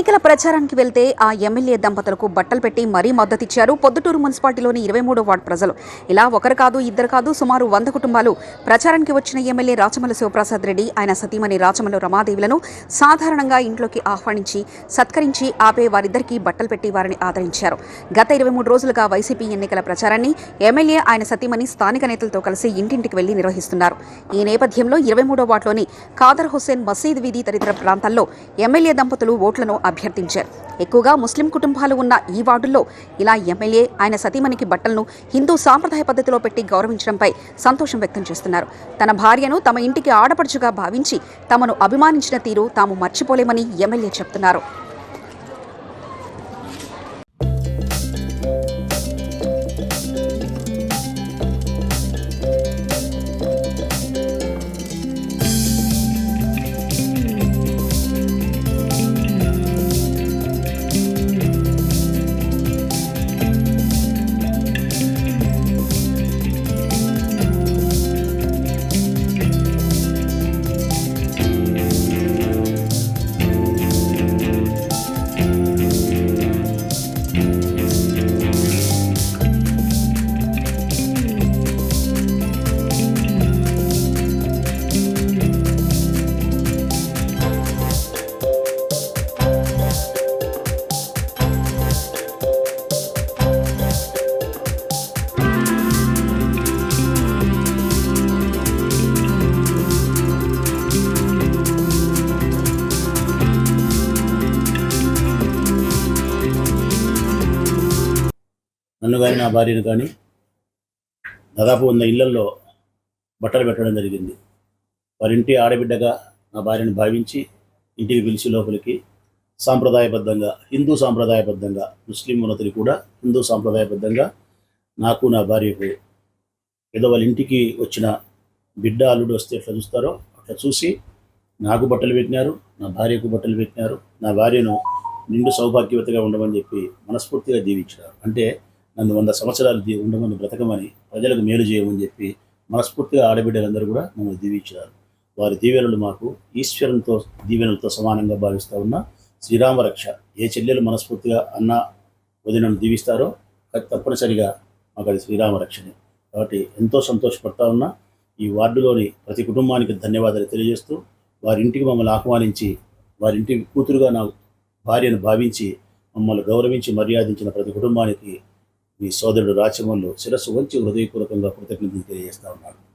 ఎన్నికల ప్రచారానికి వెళ్తే ఆ ఎమ్మెల్యే దంపతులకు బట్టలు పెట్టి మరీ మద్దతిచ్చారు పొద్దుటూరు మున్సిపాలిటీలోని ఇరవై మూడో వార్డు ప్రజలు. ఇలా ఒకరు కాదు ఇద్దరు కాదు సుమారు వంద కుటుంబాలు ప్రచారానికి వచ్చిన ఎమ్మెల్యే రాచమల శివప్రసాద్ రెడ్డి ఆయన సతీమణి రాచమల రమాదేవులను సాధారణంగా ఇంట్లోకి ఆహ్వానించి సత్కరించి ఆపే వారిద్దరికీ బట్టలు పెట్టి వారిని ఆదరించారు. గత ఇరవై మూడు రోజులుగా వైసీపీ ఎన్నికల ప్రచారాన్ని ఎమ్మెల్యే ఆయన సతీమణి స్థానిక నేతలతో కలిసి ఇంటింటికి వెళ్ళి నిర్వహిస్తున్నారు. ఈ నేపథ్యంలో ఇరవై మూడో వార్డులోని ఖాదర్ హుస్సేన్ మసీద్ వీధి తదితర ప్రాంతాల్లో ఎమ్మెల్యే దంపతులు ఓట్లను అభ్యర్థించారు. ఎక్కువగా ముస్లిం కుటుంబాలు ఉన్న ఈ వార్డుల్లో ఇలా ఎమ్మెల్యే ఆయన సతీమణికి బట్టలను హిందూ సాంప్రదాయ పద్ధతిలో పెట్టి గౌరవించడంపై సంతోషం వ్యక్తం చేస్తున్నారు. తన భార్యను తమ ఇంటికి ఆడపడుచుగా భావించి తమను అభిమానించిన తీరు తాము మర్చిపోలేమని ఎమ్మెల్యే చెప్తున్నారు. నన్ను కానీ నా భార్యను కానీ దాదాపు వంద ఇళ్ళల్లో బట్టలు పెట్టడం జరిగింది. వారింటి ఆడబిడ్డగా నా భార్యను భావించి ఇంటికి పిలిచి లోపలికి సాంప్రదాయబద్ధంగా హిందూ సాంప్రదాయబద్ధంగా ముస్లిం ఉన్నతని కూడా హిందూ సాంప్రదాయబద్ధంగా నాకు నా భార్యకు ఏదో వాళ్ళ ఇంటికి వచ్చిన బిడ్డ అల్లుడు వస్తే ఎట్లా చూస్తారో అట్లా చూసి నాకు బట్టలు పెట్టినారు నా భార్యకు బట్టలు పెట్టినారు నా భార్యను నిండు సౌభాగ్యవతిగా ఉండమని చెప్పి మనస్ఫూర్తిగా దీవించినారు. అంటే నన్ను వంద సంవత్సరాలు ఉండమని బ్రతకమని ప్రజలకు మేలు చేయమని చెప్పి మనస్ఫూర్తిగా ఆడబిడ్డలందరూ కూడా నన్ను దీవించినారు. వారి దీవెనలు మాకు ఈశ్వరునితో దీవెనలతో సమానంగా భావిస్తూ ఉన్న శ్రీరామ రక్ష ఏ చెల్లెలు మనస్ఫూర్తిగా అన్న వదినను దీవిస్తారో అది తప్పనిసరిగా మాకు అది శ్రీరామ రక్షనే. కాబట్టి ఎంతో సంతోషపడతా ఉన్నా ఈ వార్డులోని ప్రతి కుటుంబానికి ధన్యవాదాలు తెలియజేస్తూ వారి ఇంటికి మమ్మల్ని ఆహ్వానించి వారి ఇంటికి కూతురుగా నా భార్యను భావించి మమ్మల్ని గౌరవించి మర్యాదించిన ప్రతి కుటుంబానికి మీ సోదరుడు రాచమల్లు శిరస్సు వంచి హృదయపూర్వకంగా కృతజ్ఞతలు తెలియజేస్తా ఉన్నాడు.